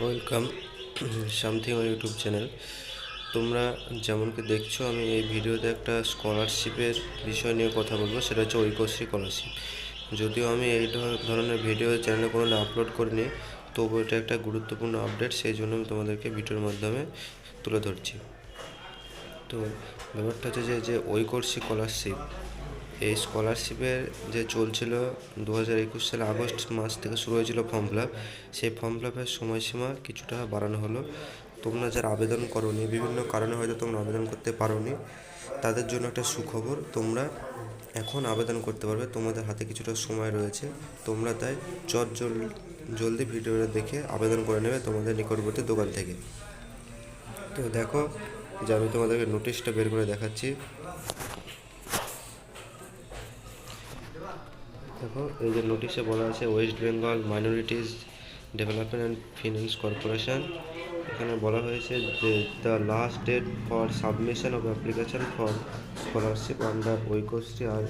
Welcome something YouTube channel তোমরা যেমন কি দেখছ, আমি এই ভিডিওতে একটা স্কলারশিপের বিষয় নিয়ে কথা বলব, সেটা হচ্ছে ঐকশ্রী স্কলারশিপ যদিও আমি এই ধর- ধরনের ভিডিও চ্যানেলে কোনো আপলোড করিনি, তবু এটা একটা গুরুত্বপূর্ণ আপডেট সেই জন্য আমি তোমাদেরকে ভিডিওর মাধ্যমে তুলে ধরছি। তো ব্যাপারটা হচ্ছে যে যে ঐকর্ষী স্কলারশিপ এই স্কলারশিপের যে চলছিল দু হাজার একুশ সালে আগস্ট মাস থেকে শুরু হয়েছিল ফর্ম ফিল সেই ফর্ম ফিল সময়সীমা কিছুটা বাড়ানো হলো। তোমরা যারা আবেদন করোনি, বিভিন্ন কারণে হয়তো তোমরা আবেদন করতে পারোনি, তাদের জন্য একটা সুখবর, তোমরা এখন আবেদন করতে পারবে। তোমাদের হাতে কিছুটা সময় রয়েছে, তোমরা তাই চট জল, জলদি ভিডিওটা দেখে আবেদন করে নেবে তোমাদের নিকটবর্তী দোকান থেকে। তো দেখো, যে আমি তোমাদেরকে নোটিশটা বের করে দেখাচ্ছি। দেখো, এই যে নোটিশে বলা আছে West Bengal minorities development and finance corporation এখানে বলা হয়েছে যে the last date for submission of application for scholarship under Aikyashree are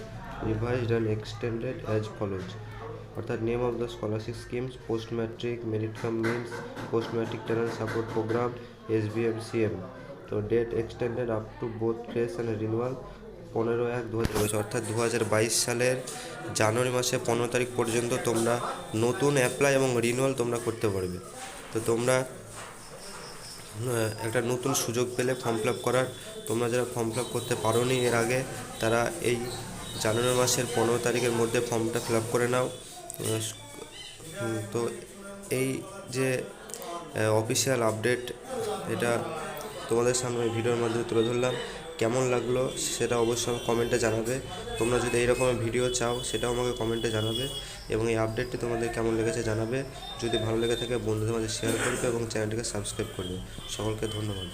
revised and extended as follows অর্থাৎ name of the scholarship schemes post matric merit cum means post matric talent support programme S B M C M তো date extended up to both place and renewal পনেরো এক দু হাজার বাইশ, অর্থাৎ দু হাজার বাইশ সালের জানুয়ারি মাসে পনেরো তারিখ পর্যন্ত তোমরা নতুন অ্যাপ্লাই এবং রিনুয়াল তোমরা করতে পারবে। তো তোমরা একটা নতুন সুযোগ পেলে ফর্ম ফিল আপ করার। তোমরা যারা ফর্ম ফিল আপ করতে পারোনি এর আগে, তারা এই জানুয়ারি মাসের পনেরো তারিখের মধ্যে ফর্মটা ফিল আপ করে নাও। তো এই যে অফিসিয়াল আপডেট এটা তোমাদের সামনে ভিডিওর মাধ্যমে তুলে ধরলাম। কেমন লাগল সেটা অবশ্যই আমাকে কমেন্টে জানাবে। তোমরা যদি এইরকম ভিডিও চাও সেটাও আমাকে কমেন্টে জানাবে এবং এই আপডেটটি তোমাদের কেমন লেগেছে জানাবে। যদি ভালো লেগে থাকে বন্ধুদের মাঝে শেয়ার করবে এবং চ্যানেলটিকে সাবস্ক্রাইব করবে। সকলকে ধন্যবাদ।